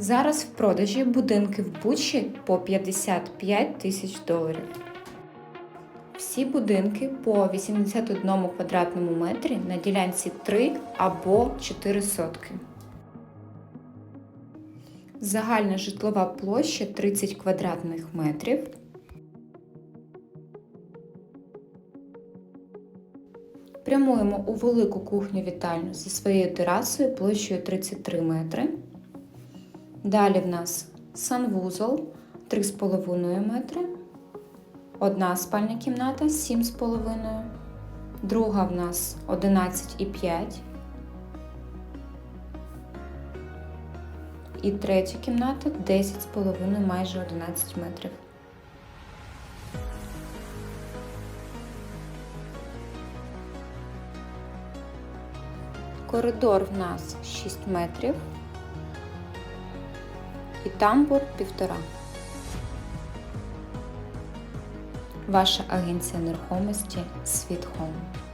Зараз в продажі будинки в Бучі по 55 тисяч доларів. Всі будинки по 81 квадратному метрі на ділянці 3 або 4 сотки. Загальна житлова площа 30 квадратних метрів. Прямуємо у велику кухню вітальню зі своєю терасою площею 33 метри. Далі в нас санвузол 3,5 метри. Одна спальня кімната 7,5. Друга в нас 11,5. І третя кімната 10,5, майже 11 метрів. Коридор в нас 6 метрів. І тамбур півтора. Ваша агенція нерухомості Світ Home.